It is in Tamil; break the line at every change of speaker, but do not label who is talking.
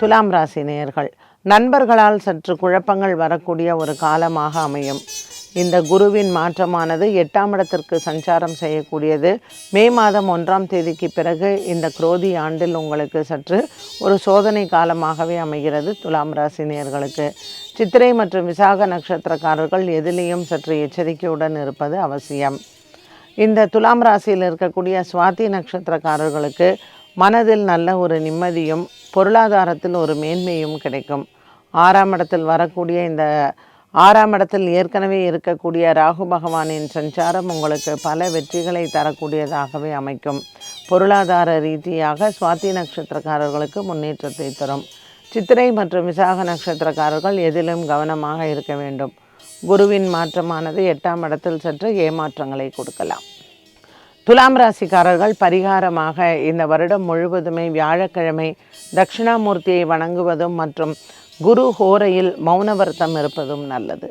துலாம் ராசி நேயர்கள் நண்பர்களால் சற்று குழப்பங்கள் வரக்கூடிய ஒரு காலமாக அமையும். இந்த குருவின் மாற்றமானது எட்டாம் இடத்திற்கு சஞ்சாரம் செய்யக்கூடியது. மே மாதம் ஒன்றாம் தேதிக்கு பிறகு இந்த குரோதி ஆண்டில் உங்களுக்கு சற்று ஒரு சோதனை காலமாகவே அமைகிறது துலாம் ராசி நேயர்களுக்கு. சித்திரை மற்றும் விசாக நட்சத்திரக்காரர்கள் எதிலேயும் சற்று எச்சரிக்கையுடன் இருப்பது அவசியம். இந்த துலாம் ராசியில் இருக்கக்கூடிய சுவாதி நட்சத்திரக்காரர்களுக்கு மனதில் நல்ல ஒரு நிம்மதியும் பொருளாதாரத்தில் ஒரு மேன்மையும் கிடைக்கும். ஆறாம் இடத்தில் வரக்கூடிய இந்த ஆறாம் இடத்தில் ஏற்கனவே இருக்கக்கூடிய ராகு பகவானின் சஞ்சாரம் உங்களுக்கு பல வெற்றிகளை தரக்கூடியதாகவே அமைக்கும். பொருளாதார ரீதியாக சுவாதி நட்சத்திரக்காரர்களுக்கு முன்னேற்றத்தை தரும். சித்திரை மற்றும் விசாக நட்சத்திரக்காரர்கள் எதிலும் கவனமாக இருக்க வேண்டும். குருவின் மாற்றமானது எட்டாம் இடத்தில் சற்று ஏமாற்றங்களை கொடுக்கலாம். துலாம் ராசிக்காரர்கள் பரிகாரமாக இந்த வருடம் முழுவதுமே வியாழக்கிழமை தட்சிணாமூர்த்தியை வணங்குவதும் மற்றும் குரு ஹோரையில் மௌனவர்த்தம் இருப்பதும் நல்லது.